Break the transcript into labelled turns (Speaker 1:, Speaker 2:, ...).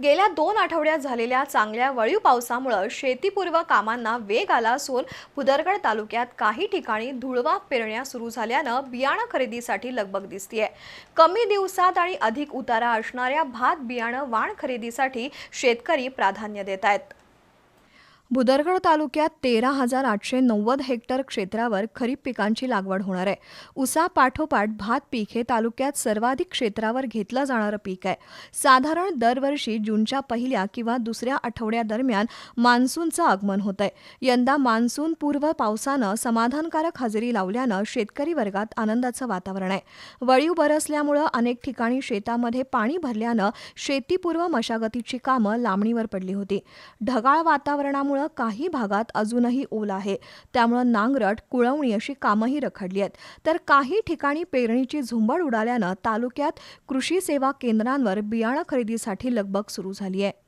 Speaker 1: गेल्या दोन आठवड्यात झालेल्या चांगल्या वळीव पावसामुळं शेतीपूर्व कामांना वेग आला असून भुदरगड तालुक्यात काही ठिकाणी धुळवा पेरण्या सुरू झाल्यानं बियाणं खरेदीसाठी लगबग दिसतीये. कमी दिवसात आणि अधिक उतारा असणाऱ्या भात बियाणं वाण खरेदीसाठी शेतकरी प्राधान्य देत आहेत भुदरगड तालुक्यात तेरा हजार आठशे नव्वद हेक्टर क्षेत्रावर खरीप पिकांची लागवड होणार आहे. उसापाठोपाठ भात पीक हे तालुक्यात सर्वाधिक क्षेत्रावर घेतलं जाणारं पीक आहे. साधारण दरवर्षी जूनच्या पहिल्या किंवा दुसऱ्या आठवड्यादरम्यान मान्सूनचं आगमन होत आहे यंदा मान्सून पूर्व पावसानं समाधानकारक हजेरी लावल्यानं शेतकरी वर्गात आनंदाचं वातावरण आहे. वळीव बरसल्यामुळं अनेक ठिकाणी शेतामध्ये पाणी भरल्यानं शेतीपूर्व मशागतीची कामं लांबणीवर पडली होती. ढगाळ वातावरणामुळे काही भागात अजूनही ओल आहे. त्यामुळं नांगरट कुळवणी अशी कामंही रखडली आहेत. तर काही ठिकाणी पेरणीची झुंबड उडाल्यानं तालुक्यात कृषी सेवा केंद्रांवर बियाणं खरेदीसाठी लगबग सुरू झाली आहे.